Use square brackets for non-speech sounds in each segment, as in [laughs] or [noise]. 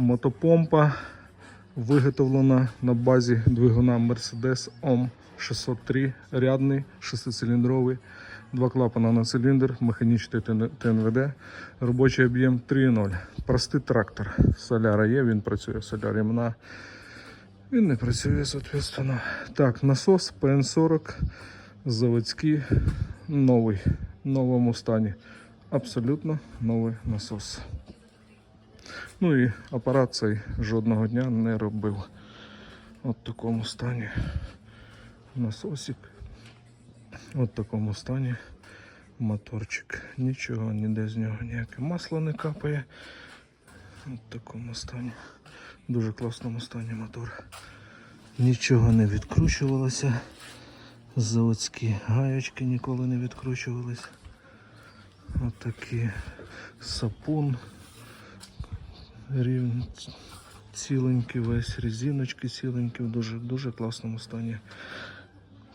Мотопомпа виготовлена на базі двигуна Mercedes OM 603 рядний, шестициліндровий, два клапана на циліндр, механічний ТНВД, робочий об'єм 3.0. Простий трактор. Соляра є, він працює, соляр ремна. Він не працює, соответственно. Так, насос ПН40 заводський, новий, в новому стані. Абсолютно новий насос. Ну і апарат цей жодного дня не робив. От в такому стані насосик. От в такому стані моторчик. Нічого ніде з нього ніяке масло не капає. От в такому стані. Дуже класному стані мотор. Нічого не відкручувалося. Заводські гаєчки ніколи не відкручувались. От сапун. Рівень ціленький весь, резиночки ціленькі, в дуже, дуже класному стані.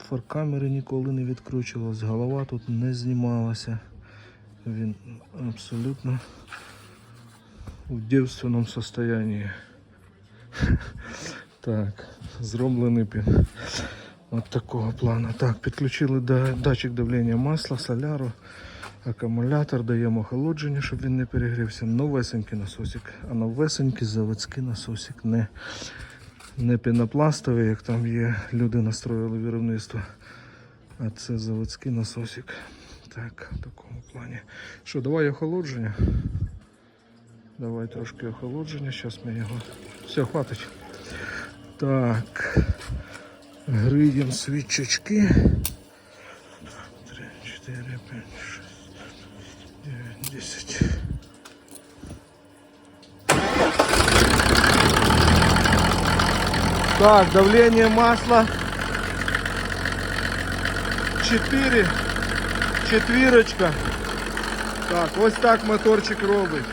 Фаркамери ніколи не відкручувалась, голова тут не знімалася. Він абсолютно в дівственному состоянии. [laughs] Так, зроблений пін. От такого плану. Так, підключили датчик давлення масла, соляру, акумулятор, даємо охолодження, щоб він не перегрівся. Новесенький насосик, а новесенький заводський насосик, не, не пінопластовий, як там є, люди настроїли виробництво. А це заводський насосик. Так, в такому плані. Що, давай охолодження. Давай трошки охолодження, зараз ми його. Все, хватить. Так. Гридім свічечки. 3, 4, 5, 6, 9, 10. Так, давление масла 4. Четвірочка. Так, ось так моторчик робить.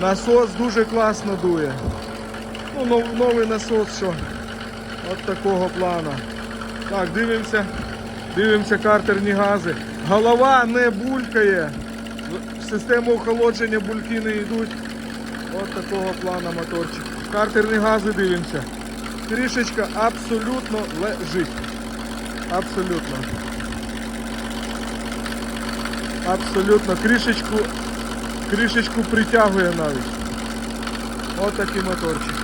Насос дуже класно дує. Ну, нов- новий насос, що от такого плану. Так, дивимося. Дивимося картерні гази. Голова не булькає. В систему охолодження бульки не йдуть. От такого плану моторчик. Картерні гази дивимося. Кришечка абсолютно лежить. Абсолютно. Абсолютно. Кришечку, кришечку притягує навіть. От такий моторчик.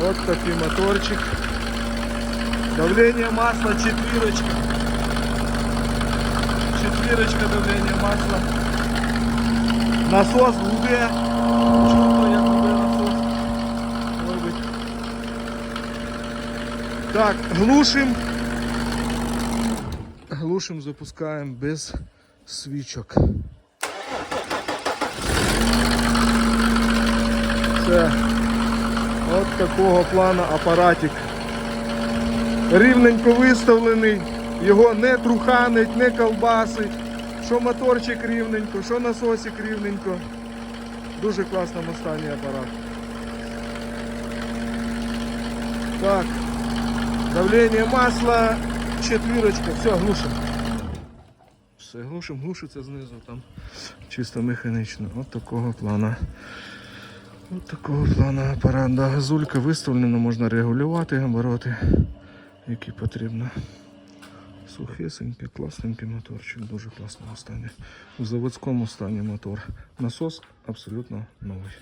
Вот такой моторчик. Давление масла четверочка. Четверочка давление масла. Насос гуде. Чудо. Так, глушим. Глушим, запускаємо без свічок. Все. От такого плану апаратик. Рівненько виставлений, його не труханить, не колбасить. Що моторчик рівненько, що насосик рівненько. Дуже в класному стані апарат. Так. Давлення масла, четвірочка, все, глушим. Все, глушим, глушиться знизу там. Чисто механічно. От такого плану. Ось такого плану апарат. Да, газулька виставлена, можна регулювати обороти, які потрібно. Сухесенький, класненький моторчик, дуже класному стані. В заводському стані мотор. Насос абсолютно новий.